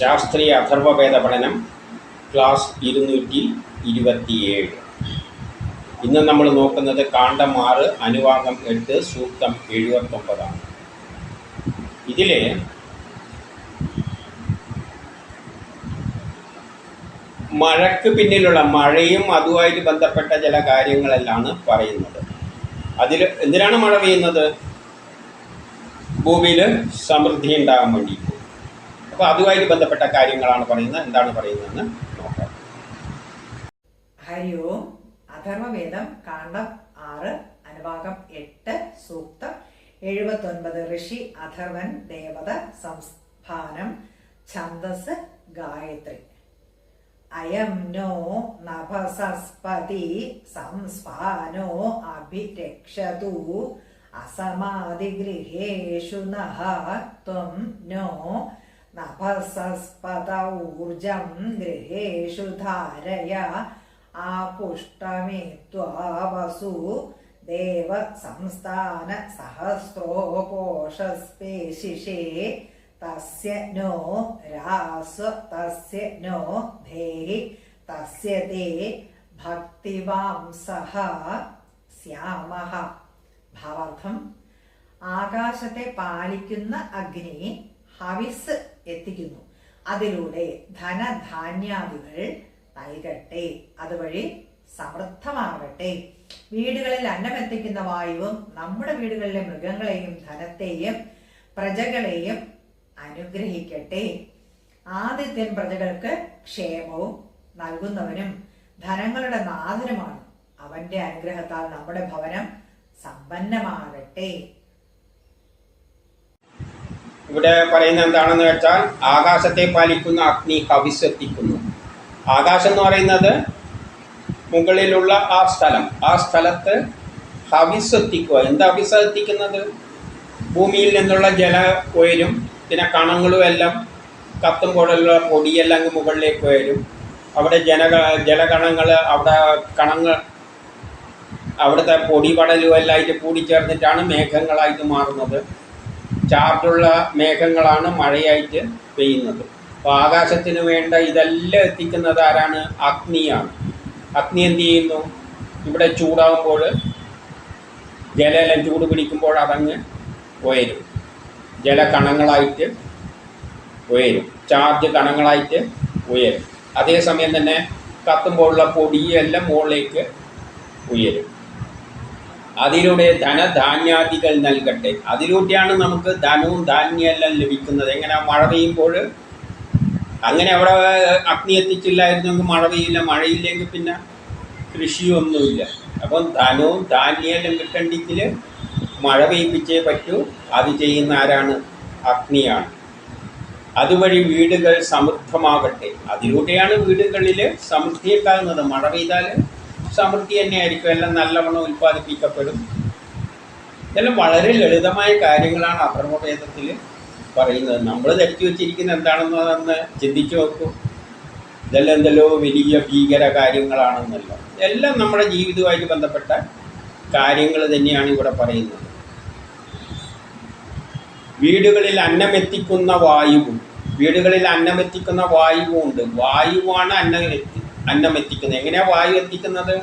ശാസ്ത്രീയ അഥർവവേദ പഠനം ക്ലാസ് ഇരുന്നൂറ്റി ഇരുപത്തിയേഴ്. ഇന്ന് നമ്മൾ നോക്കുന്നത് കാണ്ഡം ആറ് അനുവാദം എട്ട് സൂക്തം എഴുപത്തൊമ്പതാണ്. ഇതിൽ മഴക്ക് പിന്നിലുള്ള മഴയും അതുമായിട്ട് ബന്ധപ്പെട്ട ചില കാര്യങ്ങളെല്ലാം പറയുന്നത്. അതിൽ എന്തിനാണ് മഴ പെയ്യുന്നത്? ഭൂമിയിൽ സമൃദ്ധി ഉണ്ടാകാൻ വേണ്ടിയിട്ട്. അപ്പോൾ അതുമായിട്ട് ബന്ധപ്പെട്ട കാര്യങ്ങളാണ് പറയുന്നത്. എന്താണ് പറയുന്നതെന്ന് നോക്കാം. ഹരി ഓം അഥർവവേദം കാണ്ഡം ആറ് അനുഭാഗം എട്ട് സൂക്തം എഴുപത്തൊൻപത് ഋഷി അഥർവൻ ദേവത സംസ്ഥാനം ഛന്ദസ് ഗായത്രി. അയം നോ നഭസസ്പതി സംസ്ഫാനോ അഭിരക്ഷതു അസമാതിഗൃഹേഷു നഹ ത്വം നോ നഭസസ്പത ഊർജം ഗൃഹേഷു ധാരയ. ആപുഷ്ടമേത്വാവസു ദേവ സംസ്ഥാന സഹസ്രോപോഷസ്പേശിഷേ തസ്യ നോ രാസ്വ തസ്യ നോ ധേഹി തസ്യ തേ ഭക്തിവാംസഃ സ്യാമഃ ഭാവാർത്ഥം ആകാശത്തെ പാലിക്കുന്ന അഗ്നി ഹവിസ് എത്തിക്കുന്നു. അതിലൂടെ ധനധാന്യാദികൾ നൽകട്ടെ. അതുവഴി സമൃദ്ധമാകട്ടെ. വീടുകളിൽ അന്നമെത്തിക്കുന്ന വായുവും നമ്മുടെ വീടുകളിലെ മൃഗങ്ങളെയും ധനത്തെയും പ്രജകളെയും അനുഗ്രഹിക്കട്ടെ. ആദിത്യൻ പ്രജകൾക്ക് ക്ഷേമവും നൽകുന്നവനും ധനങ്ങളുടെ നാഥനുമാണ്. അവന്റെ അനുഗ്രഹത്താൽ നമ്മുടെ ഭവനം സമ്പന്നമാകട്ടെ. ഇവിടെ പറയുന്നത് എന്താണെന്ന് വെച്ചാൽ ആകാശത്തെ പാലിക്കുന്ന അഗ്നി കവിശത്തിക്കുന്നു ആകാശം എന്ന് പറയുന്നത് മുകളിലുള്ള ആ സ്ഥലം. ആ സ്ഥലത്ത് ഹവിസ്വത്തിക്കുക എന്താ ഹവിസ്വത്തിക്കുന്നത് ഭൂമിയിൽ നിന്നുള്ള ജല ഉയരും പിന്നെ കണങ്ങളും എല്ലാം കത്തുമ്പോഴുള്ള പൊടിയെല്ലാം അങ്ങ് മുകളിലേക്ക് ഉയരും അവിടെ ജന ജലകണങ്ങൾ അവിടെ കണങ്ങൾ അവിടുത്തെ പൊടിപടലും എല്ലാം ആയിട്ട് കൂടിച്ചേർന്നിട്ടാണ് മേഘങ്ങളായിട്ട് മാറുന്നത്. ചാർജുള്ള മേഘങ്ങളാണ് മഴയായിട്ട് പെയ്യുന്നത്. അപ്പോൾ ആകാശത്തിന് വേണ്ട ഇതെല്ലാം എത്തിക്കുന്നത് ആരാണ്? അഗ്നിയാണ്. അഗ്നി എന്ത് ചെയ്യുന്നു? ഇവിടെ ചൂടാകുമ്പോൾ ജലമെല്ലാം ചൂട് പിടിക്കുമ്പോൾ അതങ്ങ് ഉയരും. ജലകണങ്ങളായിട്ട് ഉയരും. ചാർജ് കണങ്ങളായിട്ട് ഉയരും. അതേസമയം തന്നെ കത്തുമ്പോഴുള്ള പൊടിയെല്ലാം മുകളിലേക്ക് ഉയരും. അതിലൂടെ ധനധാന്യാദികൾ നൽകട്ടെ. അതിലൂടെയാണ് നമുക്ക് ധനവും ധാന്യമെല്ലാം ലഭിക്കുന്നത്. എങ്ങനെ മഴ പെയ്യുമ്പോൾ? അങ്ങനെ അവിടെ അഗ്നി എത്തിച്ചില്ലായിരുന്നെങ്കിൽ മഴ പെയ്യില്ല മഴയില്ലെങ്കിൽ പിന്നെ കൃഷിയൊന്നുമില്ല. അപ്പം ധനവും ധാന്യമെല്ലാം കിട്ടണ്ടെങ്കിൽ മഴ പെയ്യിപ്പിച്ചേ പറ്റൂ. അത് ചെയ്യുന്ന ആരാണ്? അഗ്നിയാണ്. അതുവഴി വീടുകൾ സമൃദ്ധമാകട്ടെ. അതിലൂടെയാണ് വീടുകളിൽ സമൃദ്ധി ഉണ്ടാകുന്നത് മഴ പെയ്താൽ സമൃദ്ധി തന്നെയായിരിക്കും. എല്ലാം നല്ലവണ്ണം ഉൽപ്പാദിപ്പിക്കപ്പെടും. ഇതെല്ലാം വളരെ ലളിതമായ കാര്യങ്ങളാണ് അഥർവവേദത്തിൽ പറയുന്നത്. നമ്മൾ ധരിച്ചു വെച്ചിരിക്കുന്ന എന്താണെന്ന് അതൊന്ന് ചിന്തിച്ചു നോക്കൂ. ഇതെല്ലാം എന്തെല്ലോ വലിയ ഭീകര കാര്യങ്ങളാണെന്നല്ലോ. എല്ലാം നമ്മുടെ ജീവിതവുമായിട്ട് ബന്ധപ്പെട്ട കാര്യങ്ങൾ തന്നെയാണ് ഇവിടെ പറയുന്നത്. വീടുകളിൽ അന്നമെത്തിക്കുന്ന വായുവും വീടുകളിൽ അന്നമെത്തിക്കുന്ന വായുവും ഉണ്ട് വായുവാണ് അന്നം അന്നം എത്തിക്കുന്നത്. എങ്ങനെയാണ് വായു എത്തിക്കുന്നത്?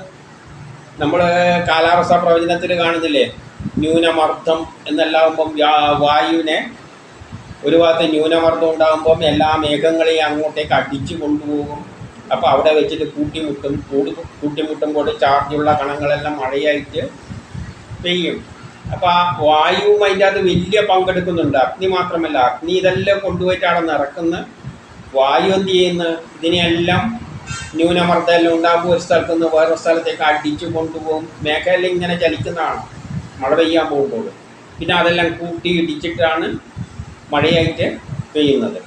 നമ്മൾ കാലാവസ്ഥാ പ്രവചനത്തിൽ കാണുന്നില്ലേ? ന്യൂനമർദ്ദം എന്നെല്ലാവുമ്പം വായുവിനെ ഒരു ഭാഗത്ത് ന്യൂനമർദ്ദം ഉണ്ടാകുമ്പം എല്ലാ മേഘങ്ങളെയും അങ്ങോട്ടേക്ക് അടിച്ചു കൊണ്ടുപോകും. അപ്പോൾ അവിടെ വെച്ചിട്ട് കൂട്ടിമുട്ടും കൂടി കൂട്ടിമുട്ടുമ്പോൾ ചാർജുള്ള കണങ്ങളെല്ലാം മഴയായിട്ട് പെയ്യും. അപ്പോൾ ആ വായുവും അതിന്റെ അത് വലിയ പങ്കെടുക്കുന്നുണ്ട്. അഗ്നി മാത്രമല്ല അഗ്നി ഇതെല്ലാം കൊണ്ടുപോയിട്ട് അവിടെ നിറക്കുന്ന വായു എന്ത് ചെയ്യുന്നു? ഇതിനെയെല്ലാം ന്യൂനമർദ്ദമെല്ലാം ഉണ്ടാകുമ്പോൾ ഒരു സ്ഥലത്ത് നിന്ന് വേറൊരു സ്ഥലത്തേക്ക് അടിച്ചു കൊണ്ടുപോകും. മേഖല ഇങ്ങനെ ചലിക്കുന്നതാണ്. മഴ പെയ്യാൻ പോകുമ്പോൾ. പിന്നെ അതെല്ലാം കൂട്ടി ഇടിച്ചിട്ടാണ് മഴയായിട്ട് പെയ്യുന്നത്.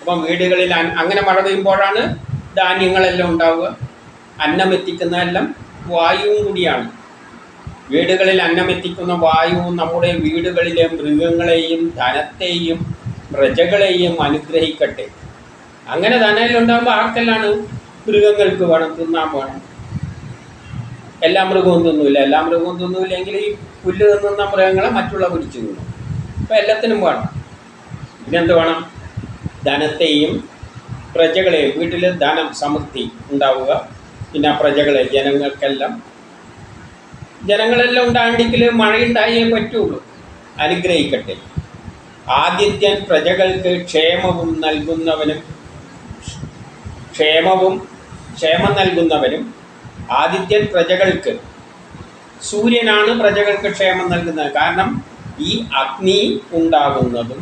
അപ്പം വീടുകളിൽ അങ്ങനെ മഴ പെയ്യുമ്പോഴാണ് ധാന്യങ്ങളെല്ലാം ഉണ്ടാവുക. അന്നം എത്തിക്കുന്നതെല്ലാം വായുവും കൂടിയാണ്. വീടുകളിൽ അന്നം എത്തിക്കുന്ന വായുവും നമ്മുടെ വീടുകളിലെ മൃഗങ്ങളെയും ധനത്തെയും പ്രജകളെയും അനുഗ്രഹിക്കട്ടെ. അങ്ങനെ ധനം ഉണ്ടാകുമ്പോൾ ആർക്കെല്ലാണ് മൃഗങ്ങൾക്ക് വേണം തിന്നാൻ വേണം. എല്ലാ മൃഗവും തിന്നൂല. എല്ലാ മൃഗവും തിന്നൂലെങ്കിൽ ഈ പുല്ല് തിന്നുന്ന മൃഗങ്ങളെ മറ്റുള്ള പിടിച്ചു തിന്നും അപ്പം എല്ലാത്തിനും വേണം. പിന്നെന്ത് വേണം? ധനത്തെയും പ്രജകളെയും വീട്ടിൽ ധനം സമൃദ്ധി ഉണ്ടാവുക. പിന്നെ പ്രജകളെ ജനങ്ങൾക്കെല്ലാം ജനങ്ങളെല്ലാം ഉണ്ടാണ്ടെങ്കിൽ മഴയുണ്ടായേ പറ്റുള്ളൂ. അനുഗ്രഹിക്കട്ടെ. ആദിത്യൻ പ്രജകൾക്ക് ക്ഷേമവും നൽകുന്നവനും ക്ഷേമവും ക്ഷേമം നൽകുന്നവനും ആദിത്യൻ പ്രജകൾക്ക് സൂര്യനാണ് പ്രജകൾക്ക് ക്ഷേമം നൽകുന്നത്. കാരണം ഈ അഗ്നി ഉണ്ടാകുന്നതും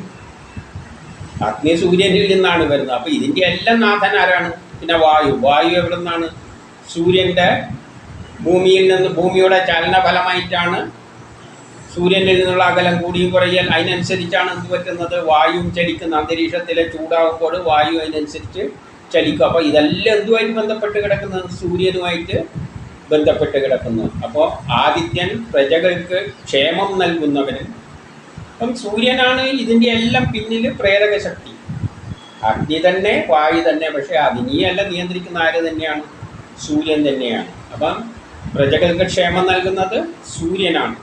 അഗ്നി സൂര്യനിൽ നിന്നാണ് വരുന്നത്. അപ്പോൾ ഇതിന്റെ എല്ലാം നാഥൻ ആരാണ്? പിന്നെ വായു. വായു എവിടെ നിന്നാണ്? സൂര്യന്റെ ഭൂമിയിൽ നിന്ന് ഭൂമിയുടെ ചലന ഫലമായിട്ടാണ് സൂര്യനിൽ നിന്നുള്ള അകലം കൂടിയും കുറയൽ അതിനനുസരിച്ചാണ് എന്ത് പറ്റുന്നത്? വായുവും ചലിക്കുന്ന അന്തരീക്ഷത്തിലെ ചൂടാകുമ്പോൾ വായു അതിനനുസരിച്ച് ചലിക്കും. അപ്പോൾ ഇതെല്ലാം എന്തുമായിട്ട് ബന്ധപ്പെട്ട് കിടക്കുന്നത്? സൂര്യനുമായിട്ട് ബന്ധപ്പെട്ട് കിടക്കുന്നു. അപ്പോൾ ആദിത്യൻ പ്രജകൾക്ക് ക്ഷേമം നൽകുന്നവനും അപ്പം സൂര്യനാണ് ഇതിന്റെ എല്ലാം പിന്നിൽ പ്രേരക ശക്തി. അഗ്നി തന്നെ വായു തന്നെ പക്ഷേ അതിനെയല്ല നിയന്ത്രിക്കുന്ന ആര് തന്നെയാണ്? സൂര്യൻ തന്നെയാണ്. അപ്പം പ്രജകൾക്ക് ക്ഷേമം നൽകുന്നത് സൂര്യനാണ്.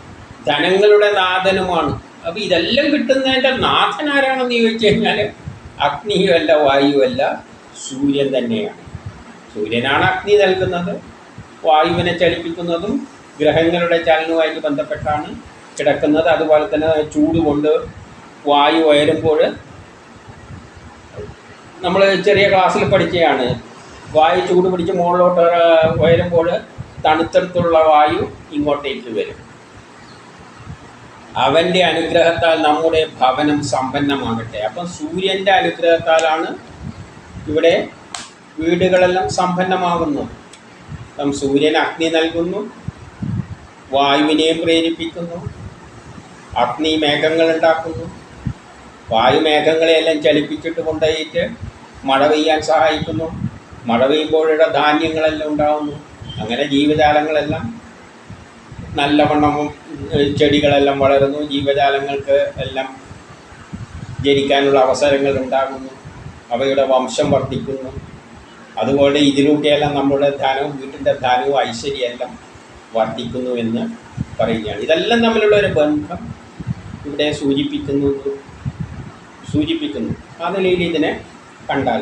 ധനങ്ങളുടെ നാഥനുമാണ്. അപ്പം ഇതെല്ലാം കിട്ടുന്നതിന്റെ നാഥൻ ആരാണെന്ന് ചോദിച്ചു കഴിഞ്ഞാൽ അഗ്നിയുമല്ല വായുവല്ല സൂര്യൻ തന്നെയാണ്. സൂര്യനാണ് അഗ്നി നൽകുന്നത്. വായുവിനെ ചലിപ്പിക്കുന്നതും ഗ്രഹങ്ങളുടെ ചലനവുമായിട്ട് ബന്ധപ്പെട്ടാണ് കിടക്കുന്നത്. അതുപോലെ തന്നെ ചൂട് കൊണ്ട് വായു ഉയരുമ്പോൾ നമ്മൾ ചെറിയ ക്ലാസ്സിൽ പഠിച്ചതാണ് വായു ചൂട് പിടിച്ച് മുകളിലോട്ട് ഉയരുമ്പോൾ തണുത്തടുത്തുള്ള വായു ഇങ്ങോട്ടേക്ക് വരും. അവന്റെ അനുഗ്രഹത്താൽ നമ്മുടെ ഭവനം സമ്പന്നമാകട്ടെ. അപ്പം സൂര്യന്റെ അനുഗ്രഹത്താലാണ് ഇവിടെ വീടുകളെല്ലാം സമ്പന്നമാകുന്നു. നാം സൂര്യൻ അഗ്നി നൽകുന്നു. വായുവിനെയും പ്രേരിപ്പിക്കുന്നു. അഗ്നി മേഘങ്ങൾ ഉണ്ടാക്കുന്നു. വായു മേഘങ്ങളെയെല്ലാം ചലിപ്പിച്ചിട്ട് കൊണ്ടുപോയിട്ട് മഴ പെയ്യാൻ സഹായിക്കുന്നു. മഴ പെയ്യുമ്പോഴുള്ള ധാന്യങ്ങളെല്ലാം ഉണ്ടാകുന്നു അങ്ങനെ ജീവജാലങ്ങളെല്ലാം നല്ലവണ്ണം ചെടികളെല്ലാം വളരുന്നു. ജീവജാലങ്ങൾക്ക് എല്ലാം ജനിക്കാനുള്ള അവസരങ്ങൾ ഉണ്ടാകുന്നു. അവയുടെ വംശം വർദ്ധിക്കുന്നു. അതുപോലെ ഇതിലൂടെയെല്ലാം നമ്മുടെ ധനവും വീട്ടിന്റെ ധനവും ഐശ്വര്യമെല്ലാം വർദ്ധിക്കുന്നു എന്ന് പറയുകയാണ്. ഇതെല്ലാം തമ്മിലുള്ള ഒരു ബന്ധം ഇവിടെ സൂചിപ്പിക്കുന്നു സൂചിപ്പിക്കുന്നു ആ നിലയിൽ ഇതിനെ കണ്ടാൽ